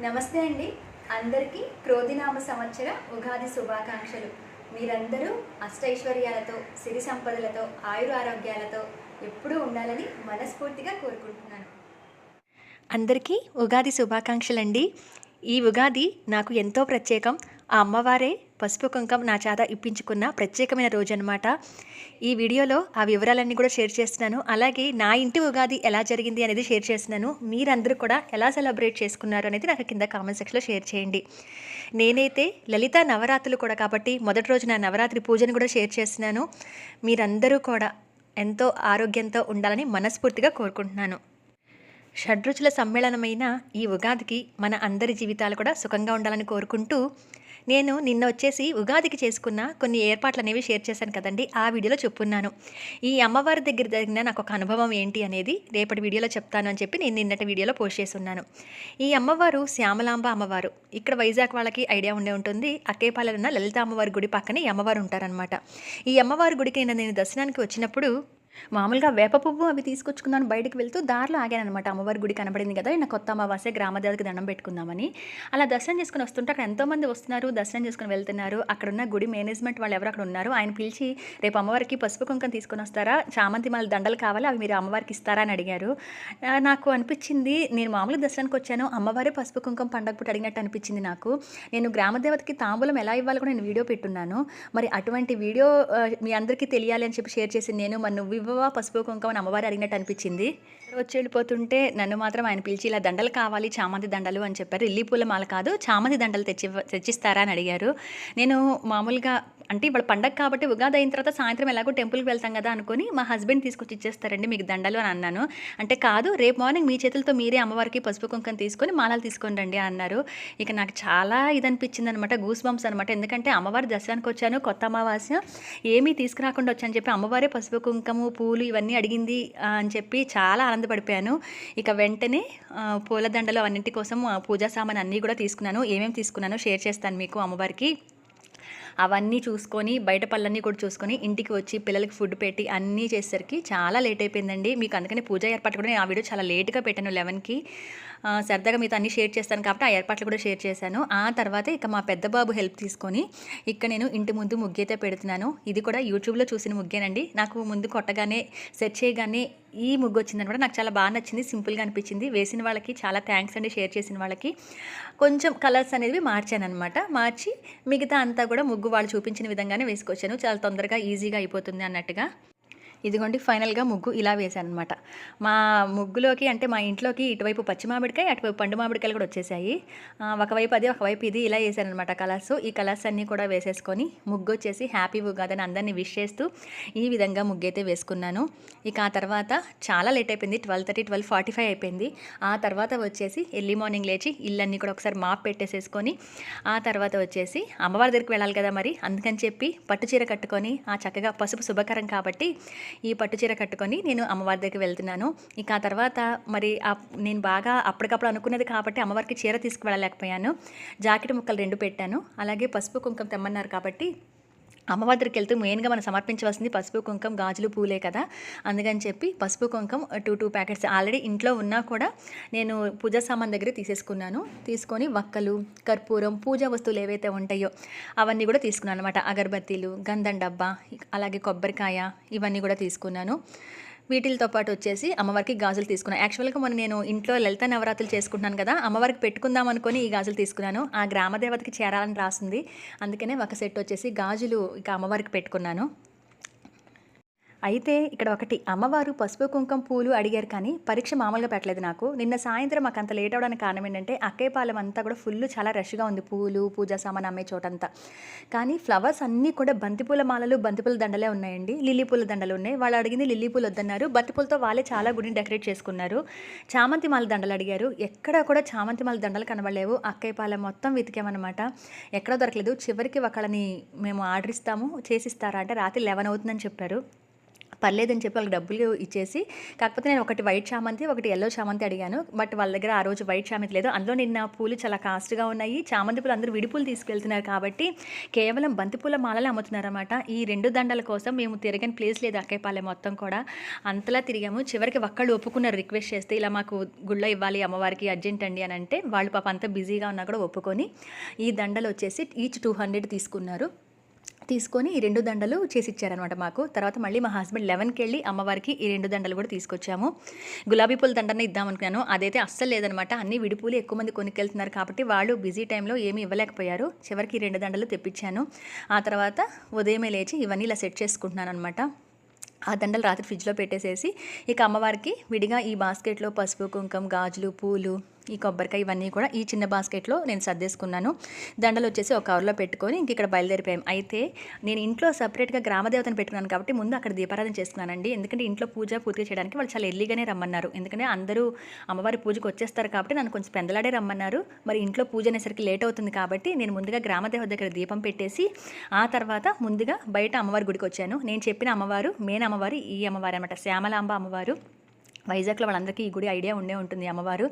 నమస్తే అండి. అందరికీ క్రోధినామ సంవత్సర ఉగాది శుభాకాంక్షలు. మీరందరూ అష్టైశ్వర్యాలతో సిరి సంపదలతో ఆయుర ఆరోగ్యాలతో ఎప్పుడూ ఉండాలని మనస్ఫూర్తిగా కోరుకుంటున్నాను. అందరికీ ఉగాది శుభాకాంక్షలండి. ఈ ఉగాది నాకు ఎంతో ప్రత్యేకం. ఆ అమ్మవారే పసుపు కుంకం నా చేత ఇప్పించుకున్న ప్రత్యేకమైన రోజు అనమాట ఈ వీడియోలో ఆ వివరాలన్నీ కూడా షేర్ చేస్తున్నాను. అలాగే నా ఇంటి ఉగాది ఎలా జరిగింది అనేది షేర్ చేస్తున్నాను. మీరందరూ కూడా ఎలా సెలబ్రేట్ చేసుకున్నారు అనేది నాకు కింద కామెంట్ సెక్షన్లో షేర్ చేయండి. నేనైతే లలిత నవరాత్రులు కూడా కాబట్టి మొదటి రోజు నా నవరాత్రి పూజను కూడా షేర్ చేస్తున్నాను. మీరందరూ కూడా ఎంతో ఆరోగ్యంతో ఉండాలని మనస్ఫూర్తిగా కోరుకుంటున్నాను. షడ్రుచుల సమ్మేళనమైన ఈ ఉగాదికి మన అందరి జీవితాలు కూడా సుఖంగా ఉండాలని కోరుకుంటూ నేను నిన్న వచ్చేసి ఉగాదికి చేసుకున్న కొన్ని ఏర్పాట్లు అనేవి షేర్ చేశాను కదండి. ఆ వీడియోలో చెప్పున్నాను ఈ అమ్మవారి దగ్గర జరిగిన నాకు ఒక అనుభవం ఏంటి అనేది రేపటి వీడియోలో చెప్తాను అని చెప్పి నేను నిన్నటి వీడియోలో పోస్ట్ చేసి ఉన్నాను ఈ అమ్మవారు శ్యామలాంబ అమ్మవారు. ఇక్కడ వైజాగ్ వాళ్ళకి ఐడియా ఉండే ఉంటుంది. అక్కేపాలెం ఉన్న లలిత అమ్మవారి గుడి పక్కనే ఈ అమ్మవారు ఉంటారనమాట ఈ అమ్మవారి గుడికి నిన్న నేను దర్శనానికి వచ్చినప్పుడు మామూలుగా వేప పువ్వు అవి తీసుకొచ్చుకున్నాను బయటకు వెళ్తూ దారిలో ఆగాను అనమాట అమ్మవారి గుడి కనబడింది కదా నా కొత్త అమావాస్య గ్రామదేవతకి దండం పెట్టుకుందామని. అలా దర్శనం చేసుకుని వస్తుంటే అక్కడ ఎంతోమంది వస్తున్నారు దర్శనం చేసుకుని వెళ్తున్నారు. అక్కడ ఉన్న గుడి మేనేజ్మెంట్ వాళ్ళు ఎవరు అక్కడ ఉన్నారు? ఆయన పిలిచి రేపు అమ్మవారికి పసుపు కుంకం తీసుకొని వస్తారా? చామంతి మాల దండలు కావాలి? అవి మీరు అమ్మవారికి ఇస్తారా? అని అడిగారు. నాకు అనిపించింది నేను మామూలుగా దర్శనానికి వచ్చాను అమ్మవారే పసుపు కుంకం పండగ పుట్టి అడిగినట్టు అనిపించింది నాకు. నేను గ్రామదేవతకి తాంబూలం ఎలా ఇవ్వాలో కూడా నేను వీడియో పెట్టున్నాను. మరి అటువంటి వీడియో మీ అందరికీ తెలియాలి అని చెప్పి షేర్ చేసి నేను మరి నువ్వు ఇవ్వవా? పసుపు కుంకం అమ్మవారు అడిగినట్టు అనిపించింది. వచ్చి వెళ్ళిపోతుంటే నన్ను మాత్రం ఆయన పిలిచి ఇలా దండలు కావాలి చామంతి దండలు అని చెప్పారు. ఇల్లి పూల మాల కాదు చామంతి దండలు తెచ్చి తెచ్చిస్తారా అని అడిగారు. నేను మామూలుగా అంటే ఇవాళ పండగ కాబట్టి ఉగాది అయిన తర్వాత సాయంత్రం ఎలాగో టెంపుల్కి వెళ్తాం కదా అనుకుని మా హస్బెండ్ తీసుకొచ్చి ఇచ్చేస్తారండి మీకు దండలు అని అన్నాను. అంటే కాదు రేపు మార్నింగ్ మీ చేతులతో మీరే అమ్మవారికి పసుపు కుంకం తీసుకొని మాలలు తీసుకొని రండి అన్నారు. ఇక నాకు చాలా ఇది అనిపించింది అనమాట గూస్ బంప్స్ అనమాట ఎందుకంటే అమ్మవారి దర్శనానికి వచ్చాను కొత్త అమావాస్య ఏమీ తీసుకురాకుండా వచ్చాను చెప్పి అమ్మవారే పసుపు కుంకము పూలు ఇవన్నీ అడిగింది అని చెప్పి చాలా ఆనందపడిపోయాను ఇక వెంటనే పూలదండలు అన్నింటి కోసం ఆ, పూజా సామాన్ అన్నీ కూడా తీసుకున్నాను. ఏమేమి తీసుకున్నానో షేర్ చేస్తాను మీకు అమ్మవారికి. అవన్నీ చూసుకొని బయట పళ్ళన్నీ కూడా చూసుకొని ఇంటికి వచ్చి పిల్లలకి ఫుడ్ పెట్టి అన్నీ చేసేసరికి చాలా లేట్ అయిపోయిందండి. మీకు అందుకని పూజ ఏర్పాటు కూడా నేను ఆ వీడియో చాలా లేట్గా పెట్టాను లెవెన్కి. సరదాగా మీతో అన్ని షేర్ చేస్తాను కాబట్టి ఆ ఏర్పాట్లు కూడా షేర్ చేశాను. ఆ తర్వాత ఇక మా పెద్ద బాబు హెల్ప్ తీసుకొని ఇక్కడ నేను ఇంటి ముందు ముగ్గైతే పెడుతున్నాను. ఇది కూడా యూట్యూబ్లో చూసిన ముగ్గేనండి. నాకు ముందు కొట్టగానే సెర్చ్ చేయగానే ఈ ముగ్గు వచ్చిందనమాట నాకు చాలా బాగా నచ్చింది. సింపుల్గా అనిపించింది. వేసిన వాళ్ళకి చాలా థ్యాంక్స్ అండి షేర్ చేసిన వాళ్ళకి. కొంచెం కలర్స్ అనేవి మార్చాను అనమాట మార్చి మిగతా అంతా కూడా ముగ్గు వాళ్ళు చూపించిన విధంగానే వేసుకొచ్చాను. చాలా తొందరగా ఈజీగా అయిపోతుంది అన్నట్టుగా. ఇదిగోండి ఫైనల్గా ముగ్గు ఇలా వేసాను అనమాట మా ముగ్గులోకి అంటే మా ఇంట్లోకి ఇటువైపు పచ్చి మామిడికాయ అటువైపు పండు మామిడికాయలు కూడా వచ్చేసాయి. ఒకవైపు అది ఒకవైపు ఇది ఇలా వేసాను అనమాట కలర్స్. ఈ కలర్స్ అన్నీ కూడా వేసేసుకొని ముగ్గు వచ్చేసి హ్యాపీ ఉగాదని అందరినీ విష్ చేస్తూ ఈ విధంగా ముగ్గు అయితే వేసుకున్నాను. ఇక ఆ తర్వాత చాలా లేట్ అయిపోయింది twelve thirty twelve forty five అయిపోయింది. ఆ తర్వాత వచ్చేసి ఎర్లీ మార్నింగ్ లేచి ఇల్లన్నీ కూడా ఒకసారి మాప్ పెట్టేసేసుకొని ఆ తర్వాత వచ్చేసి అమ్మవారి దగ్గరికి వెళ్ళాలి కదా మరి అందుకని చెప్పి పట్టు చీర కట్టుకొని ఆ చక్కగా పసుపు శుభకరం కాబట్టి ఈ పట్టు చీర కట్టుకొని నేను అమ్మవారి దగ్గరికి వెళ్తున్నాను. ఇక ఆ తర్వాత మరి నేను బాగా అప్పటికప్పుడు అనుకున్నది కాబట్టి అమ్మవారికి చీర తీసుకువెళ్ళలేకపోయాను. జాకెట్ ముక్కలు రెండు పెట్టాను. అలాగే పసుపు కుంకుమ తెమ్మన్నారు కాబట్టి అమ్మవారి దగ్గరికి మెయిన్గా మనం సమర్పించవలసింది పసుపు కుంకం గాజులు పూలే కదా. అందుకని చెప్పి పసుపు కుంకం టూ టూ ప్యాకెట్స్ ఆల్రెడీ ఇంట్లో ఉన్నా కూడా నేను పూజా సామాన్ దగ్గర తీసేసుకున్నాను. తీసుకొని వక్కలు కర్పూరం పూజా వస్తువులు ఏవైతే ఉంటాయో అవన్నీ కూడా తీసుకున్నాను అనమాట అగరబత్తీలు గంధం డబ్బా అలాగే కొబ్బరికాయ ఇవన్నీ కూడా తీసుకున్నాను. వీటితో పాటు వచ్చేసి అమ్మవారికి గాజులు తీసుకున్నాను. యాక్చువల్గా మొన్న నేను ఇంట్లో లలిత నవరాత్రులు చేసుకుంటున్నాను కదా అమ్మవారికి పెట్టుకుందాం అనుకొని ఈ గాజులు తీసుకున్నాను. ఆ గ్రామదేవతకి చేరాలని రాసింది. అందుకనే ఒక సెట్ వచ్చేసి గాజులు ఇక అమ్మవారికి పెట్టుకున్నాను. అయితే ఇక్కడ ఒకటి అమ్మవారు పసుపు కుంకుమ పూలు అడిగారు కానీ పరీక్ష మామూలుగా పెట్టలేదు నాకు. నిన్న సాయంత్రం మాకు అంత లేట్ అవడానికి కారణం ఏంటంటే అక్కయ్యపాలెం అంతా కూడా ఫుల్ చాలా రష్గా ఉంది పూలు పూజా సామాన్ అమ్మే చోటంతా. కానీ ఫ్లవర్స్ అన్నీ కూడా బంతిపూల మాలలు బంతిపూల దండలే ఉన్నాయండి. లిల్లీ పూల దండలు ఉన్నాయి. వాళ్ళు అడిగింది లిల్లీ పూలు వద్దన్నారు. బంతిపూలతో వాళ్ళే చాలా గుడిని డెకరేట్ చేసుకున్నారు. చామంతి మాల దండలు అడిగారు. ఎక్కడ కూడా చామంతి మాల దండలు కనబడలేవు. అక్కయ్యపాలెం మొత్తం వెతికామన్నమాట. ఎక్కడ దొరకలేదు. చివరికి ఒకళ్ళని మేము ఆర్డర్ ఇస్తాము చేసిస్తారా అంటే రాత్రి లెవెన్ అవుతుందని చెప్పారు. పర్లేదని చెప్పి వాళ్ళకి డబ్బులు ఇచ్చేసి కాకపోతే నేను ఒకటి వైట్ చామంతి ఒకటి ఎల్లో చామంతి అడిగాను. బట్ వాళ్ళ దగ్గర ఆ రోజు వైట్ చామంతి లేదు. అందులో నిన్న పూలు చాలా కాస్ట్గా ఉన్నాయి. చామంతి పూలు అందరూ విడిపూలు తీసుకెళ్తున్నారు కాబట్టి కేవలం బంతిపూల మాలలు అమ్ముతున్నారన్నమాట. ఈ రెండు దండల కోసం మేము తిరగని ప్లేస్ లేదు అక్కయ్యపాలెం మొత్తం కూడా. అంతలా తిరిగాము. చివరికి ఒక్కళ్ళు ఒప్పుకున్నారు రిక్వెస్ట్ చేస్తే ఇలా మాకు గుళ్ళో ఇవ్వాలి అమ్మవారికి అర్జెంట్ అండి అని అంటే వాళ్ళు పాప అంతా బిజీగా ఉన్నా కూడా ఒప్పుకొని ఈ దండలు వచ్చేసి ఈచ్ టూ హండ్రెడ్ తీసుకున్నారు. తీసుకొని ఈ రెండు దండలు చేసి ఇచ్చారనమాట మాకు. తర్వాత మళ్ళీ మా హస్బెండ్ లెవెన్కి వెళ్ళి అమ్మవారికి ఈ రెండు దండలు కూడా తీసుకొచ్చాము. గులాబీ పూల దండనే ఇద్దామనుకున్నాను అదైతే అస్సలు లేదనమాట అన్ని విడిపూలు ఎక్కువ మంది కొనుక్కెళ్తున్నారు కాబట్టి వాళ్ళు బిజీ టైంలో ఏమీ ఇవ్వలేకపోయారు. చివరికి ఈ రెండు దండలు తెప్పించాను. ఆ తర్వాత ఉదయమే లేచి ఇవన్నీ ఇలా సెట్ చేసుకుంటున్నాను అనమాట ఆ దండలు రాత్రి ఫ్రిడ్జ్లో పెట్టేసేసి ఇక అమ్మవారికి విడిగా ఈ బాస్కెట్లో పసుపు కుంకుమ గాజులు పూలు ఈ కొబ్బరికాయ ఇవన్నీ కూడా ఈ చిన్న బాస్కెట్లో నేను సర్దేసుకున్నాను. దండలు వచ్చేసి ఒక కవర్లో పెట్టుకొని ఇంక ఇక్కడ బయలుదేరిపోయాం అయితే నేను ఇంట్లో సపరేట్గా గ్రామదేవతను పెట్టుకున్నాను కాబట్టి ముందు అక్కడ దీపారాధన చేసుకున్నానండి. ఎందుకంటే ఇంట్లో పూజ పూర్తి చేయడానికి వాళ్ళు చాలా ఎర్లీగానే రమ్మన్నారు. ఎందుకంటే అందరూ అమ్మవారి పూజకు వచ్చేస్తారు కాబట్టి నన్ను కొంచెం పెందలాడే రమ్మన్నారు. మరి ఇంట్లో పూజ అనేసరికి లేట్ అవుతుంది కాబట్టి నేను ముందుగా గ్రామదేవత దగ్గర దీపం పెట్టేసి ఆ తర్వాత ముందుగా బయట అమ్మవారి గుడికి వచ్చాను. నేను చెప్పిన అమ్మవారు మెయిన్ అమ్మవారు ఈ అమ్మవారు అనమాట శ్యామలాంబ అమ్మవారు. వైజాగ్లో వాళ్ళందరికీ ఈ గుడి ఐడియా ఉండే ఉంటుంది అమ్మవారు.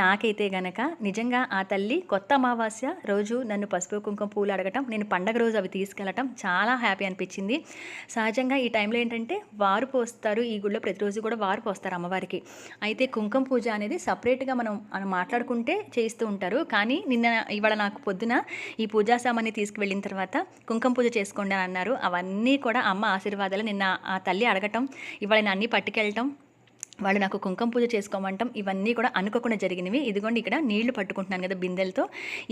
నాకైతే గనక నిజంగా ఆ తల్లి కొత్త అమావాస్య రోజు నన్ను పసుపు కుంకుమ పూలు అడగటం నేను పండగ రోజు అవి తీసుకెళ్ళటం చాలా హ్యాపీ అనిపించింది. సహజంగా ఈ టైంలో ఏంటంటే వారు పోస్తారు ఈ గుడిలో ప్రతిరోజు కూడా వారు పోస్తారు అమ్మవారికి. అయితే కుంకుమ పూజ అనేది సపరేట్గా మనం మాట్లాడుకుంటే చేస్తూ ఉంటారు. కానీ నిన్న ఇవాళ నాకు పొద్దున ఈ పూజా సామాన్ని తీసుకువెళ్ళిన తర్వాత కుంకుమ పూజ చేసుకోండి అని అన్నారు. అవన్నీ కూడా అమ్మ ఆశీర్వాదాలు. నిన్న ఆ తల్లి అడగటం ఇవాళ నేను అన్నీ పట్టుకెళ్ళటం వాళ్ళు నాకు కుంకుమ పూజ చేసుకోమంటాం ఇవన్నీ కూడా అనుకోకుండా జరిగినవి. ఇదిగోండి ఇక్కడ నీళ్ళు పట్టుకుంటున్నాను కదా బిందెలతో.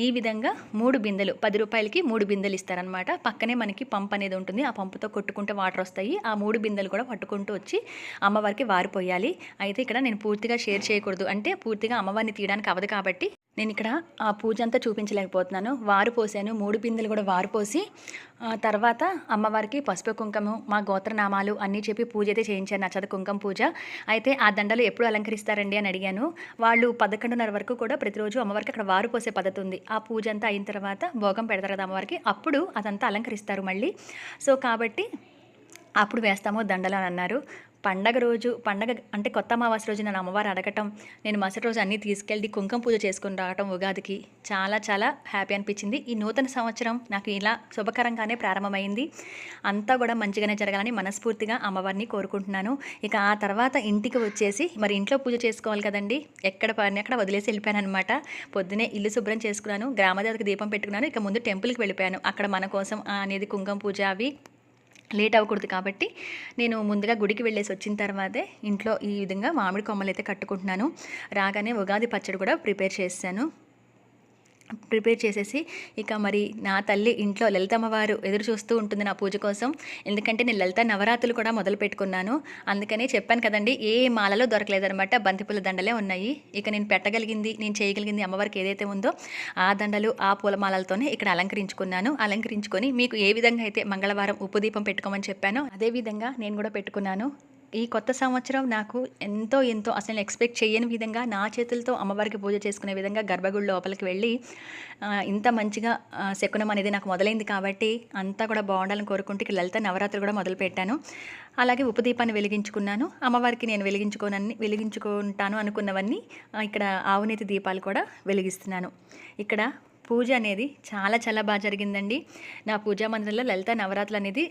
ఈ విధంగా మూడు బిందెలు పది రూపాయలకి మూడు బిందెలు ఇస్తారనమాట పక్కనే మనకి పంప్ అనేది ఉంటుంది ఆ పంపుతో కొట్టుకుంటే వాటర్ వస్తాయి. ఆ మూడు బిందెలు కూడా పట్టుకుంటూ వచ్చి అమ్మవారికి వారిపోయాలి. అయితే ఇక్కడ నేను పూర్తిగా షేర్ చేయకూడదు. అంటే పూర్తిగా అమ్మవారిని తీయడానికి అవదు కాబట్టి నేను ఇక్కడ ఆ పూజ అంతా చూపించలేకపోతున్నాను. వారు పోసాను మూడు బిందెలు కూడా వారు పోసి తర్వాత అమ్మవారికి పసుపు కుంకుమ మా గోత్రనామాలు అన్నీ చెప్పి పూజ అయితే చేయించాను నచ్చద కుంకుమ పూజ. అయితే ఆ దండలు ఎప్పుడు అలంకరిస్తారండి అని అడిగాను. వాళ్ళు పదకొండున్నర వరకు కూడా ప్రతిరోజు అమ్మవారికి అక్కడ వారు పోసే పద్ధతి ఉంది. ఆ పూజ అంతా అయిన తర్వాత భోగం పెడతారు కదా అమ్మవారికి అప్పుడు అదంతా అలంకరిస్తారు మళ్ళీ. సో కాబట్టి అప్పుడు వేస్తాము దండలు అని అన్నారు. పండగ రోజు పండగ అంటే కొత్త అమావాస్య రోజు నన్ను అమ్మవారు అడగటం నేను మరుసటి రోజు అన్నీ తీసుకెళ్ళి కుంకుమ పూజ చేసుకుని రావటం ఉగాదికి చాలా చాలా హ్యాపీ అనిపించింది. ఈ నూతన సంవత్సరం నాకు ఇలా శుభకరంగానే ప్రారంభమైంది. అంతా కూడా మంచిగానే జరగాలని మనస్ఫూర్తిగా అమ్మవారిని కోరుకుంటున్నాను. ఇక ఆ తర్వాత ఇంటికి వచ్చేసి మరి ఇంట్లో పూజ చేసుకోవాలి కదండి ఎక్కడ పని అక్కడ వదిలేసి వెళ్ళిపోయాను అనమాట పొద్దునే ఇల్లు శుభ్రం చేసుకున్నాను గ్రామదేవతకి దీపం పెట్టుకున్నాను ఇక ముందు టెంపుల్కి వెళ్ళిపోయాను. అక్కడ మన కోసం అనేది కుంకుమ పూజ అవి లేట్ అవ్వకూడదు కాబట్టి నేను ముందుగా గుడికి వెళ్ళేసి వచ్చిన తర్వాతే ఇంట్లో ఈ విధంగా మామిడి కొమ్మలు అయితే కట్టుకుంటున్నాను. రాగానే ఉగాది పచ్చడి కూడా ప్రిపేర్ చేశాను. ప్రిపేర్ చేసేసి ఇక మరి నా తల్లి ఇంట్లో లలితమ్మ వారు ఎదురు చూస్తూ ఉంటుంది నా పూజ కోసం. ఎందుకంటే నేను లలిత నవరాత్రులు కూడా మొదలు పెట్టుకున్నాను. అందుకనే చెప్పాను కదండి ఏ మాలలో దొరకలేదనమాట బంతిపూల దండలే ఉన్నాయి. ఇక నేను పెట్టగలిగింది నేను చేయగలిగింది అమ్మవారికి ఏదైతే ఉందో ఆ దండలు ఆ పూలమాలలతోనే ఇక్కడ అలంకరించుకున్నాను. అలంకరించుకొని మీకు ఏ విధంగా అయితే మంగళవారం ఉప్పు దీపం పెట్టుకోమని చెప్పానో అదే విధంగా నేను కూడా పెట్టుకున్నాను. ఈ కొత్త సంవత్సరం నాకు ఎంతో ఎంతో అసలు ఎక్స్పెక్ట్ చేయని విధంగా నా చేతులతో అమ్మవారికి పూజ చేసుకునే విధంగా గర్భగుడి లోపలికి వెళ్ళి ఇంత మంచిగా శకునం అనేది నాకు మొదలైంది కాబట్టి అంతా కూడా బాగుండాలని కోరుకుంటూ లలిత నవరాత్రి కూడా మొదలుపెట్టాను అలాగే ఉపదీపాన్ని వెలిగించుకున్నాను. అమ్మవారికి నేను వెలిగించుకోనన్ని వెలిగించుకుంటాను అనుకున్నవన్నీ ఇక్కడ ఆవునేతి దీపాలు కూడా వెలిగిస్తున్నాను. ఇక్కడ పూజ అనేది చాలా చాలా బాగా జరిగిందండి. నా పూజా మందిరంలో లలిత నవరాత్రులు అనేది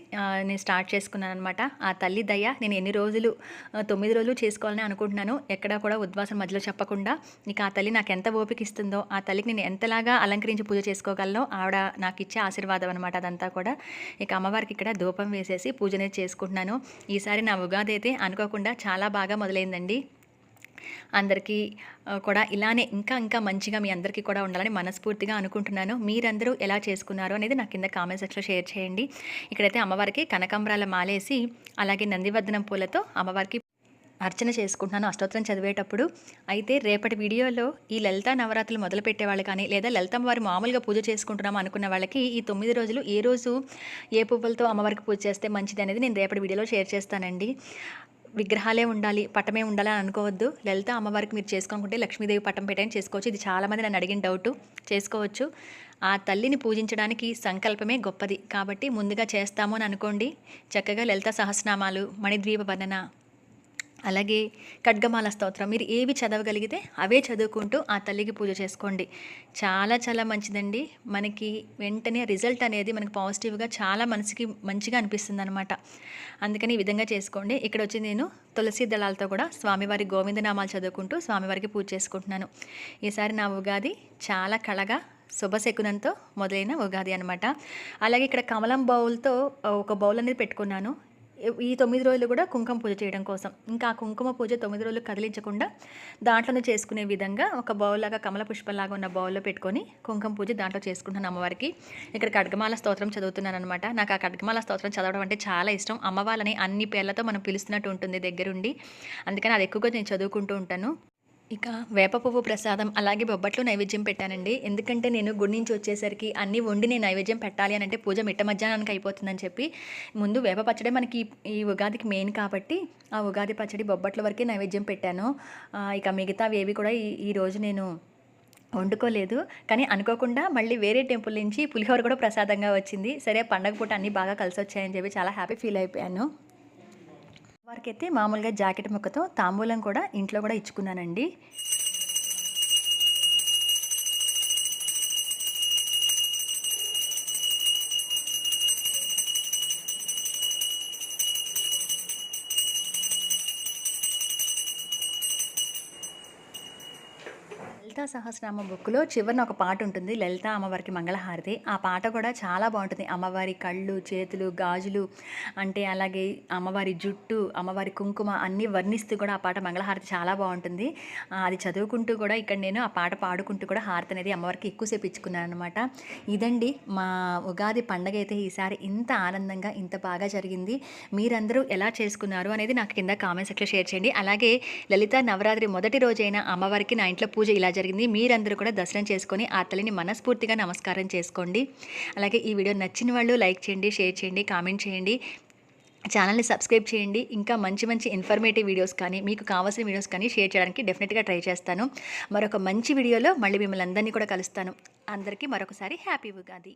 నేను స్టార్ట్ చేసుకున్నాను అనమాట ఆ తల్లి దయ నేను ఎన్ని రోజులు తొమ్మిది రోజులు చేసుకోవాలని అనుకుంటున్నాను ఎక్కడా కూడా ఉద్వాసం మధ్యలో చెప్పకుండా నీకు ఆ తల్లి నాకు ఎంత ఓపిక ఇస్తుందో ఆ తల్లికి నేను ఎంతలాగా అలంకరించి పూజ చేసుకోగలనో ఆవిడ నాకు ఇచ్చే ఆశీర్వాదం అనమాట అదంతా కూడా. ఇక అమ్మవారికి ఇక్కడ ధూపం వేసేసి పూజ అనేది చేసుకుంటున్నాను. ఈసారి నా ఉగాది అయితే అనుకోకుండా చాలా బాగా మొదలైందండి. అందరికీ కూడా ఇలానే ఇంకా ఇంకా మంచిగా మీ అందరికీ కూడా ఉండాలని మనస్ఫూర్తిగా అనుకుంటున్నాను. మీరందరూ ఎలా చేసుకున్నారు అనేది నా కింద కామెంట్ సెక్షన్లో షేర్ చేయండి. ఇక్కడైతే అమ్మవారికి కనకంబరాల మాలేసి అలాగే నందివర్ధనం పూలతో అమ్మవారికి అర్చన చేసుకుంటున్నాను అష్టోత్తరం చదివేటప్పుడు. అయితే రేపటి వీడియోలో ఈ లలిత నవరాత్రులు మొదలు పెట్టేవాళ్ళు కానీ లేదా లలితమ్మ వారి మామూలుగా పూజ చేసుకుంటున్నాం అనుకున్న వాళ్ళకి ఈ తొమ్మిది రోజులు ఏ రోజు ఏ పువ్వులతో అమ్మవారికి పూజ చేస్తే మంచిది అనేది నేను రేపటి వీడియోలో షేర్ చేస్తానండి. విగ్రహాలే ఉండాలి పటమే ఉండాలి అని అనుకోవద్దు. లలిత అమ్మవారికి మీరు చేసుకోనుకుంటే లక్ష్మీదేవి పటం పెట్టని చేసుకోవచ్చు. ఇది చాలామంది నన్ను అడిగిన డౌట్ చేసుకోవచ్చు. ఆ తల్లిని పూజించడానికి సంకల్పమే గొప్పది. కాబట్టి ముందుగా చేస్తాము అని అనుకోండి. చక్కగా లలిత సహస్రనామాలు మణిద్వీప వర్ణన అలాగే ఖడ్గమాల స్తోత్రం. మీరు ఏవి చదవగలిగితే అవే చదువుకుంటూ ఆ తల్లికి పూజ చేసుకోండి. చాలా చాలా మంచిదండి. మనకి వెంటనే రిజల్ట్ అనేది మనకి పాజిటివ్గా చాలా మనసుకి మంచిగా అనిపిస్తుంది అనమాట అందుకని ఈ విధంగా చేసుకోండి. ఇక్కడ వచ్చి నేను తులసి దళాలతో కూడా స్వామివారి గోవిందనామాలు చదువుకుంటూ స్వామివారికి పూజ చేసుకుంటున్నాను. ఈసారి నా ఉగాది చాలా కళగా శుభశకునంతో మొదలైన ఉగాది అనమాట అలాగే ఇక్కడ కమలం బౌల్తో ఒక బౌల్ అనేది పెట్టుకున్నాను. ఈ తొమ్మిది రోజులు కూడా కుంకుమ పూజ చేయడం కోసం. ఇంకా ఆ కుంకుమ పూజ తొమ్మిది రోజులు కదిలించకుండా దాంట్లోనే చేసుకునే విధంగా ఒక బౌల్ లాగా కమల పుష్పలాగా ఉన్న బౌల్లో పెట్టుకొని కుంకుమ పూజ దాంట్లో చేసుకుంటున్నాను అమ్మవారికి. ఇక్కడ ఖడ్గమాల స్తోత్రం చదువుతున్నాను అనమాట నాకు ఆ ఖడ్గమాల స్తోత్రం చదవడం అంటే చాలా ఇష్టం. అమ్మవాళ్ళని అన్ని పేర్లతో మనం పిలుస్తున్నట్టు ఉంటుంది దగ్గరుండి. అందుకని అది ఎక్కువగా నేను చదువుకుంటూ ఉంటాను. ఇక వేప పువ్వు ప్రసాదం అలాగే బొబ్బట్లు నైవేద్యం పెట్టానండి. ఎందుకంటే నేను గుడి నుంచి వచ్చేసరికి అన్నీ వండి నేను నైవేద్యం పెట్టాలి అని అంటే పూజ మిట్ట మధ్యాహ్నానికి అయిపోతుందని చెప్పి ముందు వేప పచ్చడి మనకి ఈ- ఉగాదికి మెయిన్ కాబట్టి ఆ ఉగాది పచ్చడి బొబ్బట్ల వరకే నైవేద్యం పెట్టాను. ఇక మిగతావి ఏవి కూడా ఈ ఈ రోజు నేను వండుకోలేదు. కానీ అనుకోకుండా మళ్ళీ వేరే టెంపుల్ నుంచి పులిహోర కూడా ప్రసాదంగా వచ్చింది. సరే పండగ పూట అన్నీ బాగా కలిసి వచ్చాయని చెప్పి చాలా హ్యాపీ ఫీల్ అయిపోయాను. వారికైతే మామూలుగా జాకెట్ ముక్కతో తాంబూలం కూడా ఇంట్లో కూడా ఇచ్చుకున్నానండి. లలితా సహస్రనామ బుక్లో చివరిన ఒక పాట ఉంటుంది. లలిత అమ్మవారికి మంగళహారతి. ఆ పాట కూడా చాలా బాగుంటుంది. అమ్మవారి కళ్ళు చేతులు గాజులు అంటే అలాగే అమ్మవారి జుట్టు అమ్మవారి కుంకుమ అన్నీ వర్ణిస్తూ కూడా ఆ పాట మంగళహారతి చాలా బాగుంటుంది. అది చదువుకుంటూ కూడా ఇక్కడ నేను ఆ పాట పాడుకుంటూ కూడా హారతి అనేది అమ్మవారికి ఎక్కువసేపు ఇచ్చుకున్నాను అనమాట ఇదండి మా ఉగాది పండగ అయితే ఈసారి ఇంత ఆనందంగా ఇంత బాగా జరిగింది. మీరందరూ ఎలా చేసుకున్నారు అనేది నాకు కింద కామెంట్ సెక్షన్లో షేర్ చేయండి. అలాగే లలిత నవరాత్రి మొదటి రోజైన అమ్మవారికి నా ఇంట్లో పూజ ఇలా జరిగింది. జరిగింది. మీరందరూ కూడా దర్శనం చేసుకొని ఆ తల్లిని మనస్ఫూర్తిగా నమస్కారం చేసుకోండి. అలాగే ఈ వీడియో నచ్చిన వాళ్ళు లైక్ చేయండి షేర్ చేయండి కామెంట్ చేయండి. ఛానల్ని సబ్స్క్రైబ్ చేయండి. ఇంకా మంచి మంచి ఇన్ఫర్మేటివ్ వీడియోస్ కానీ మీకు కావాల్సిన వీడియోస్ కానీ షేర్ చేయడానికి డెఫినెట్గా ట్రై చేస్తాను. మరొక మంచి వీడియోలో మళ్ళీ మిమ్మల్ని అందరినీ కూడా కలుస్తాను. అందరికీ మరొకసారి హ్యాపీ ఉగాది.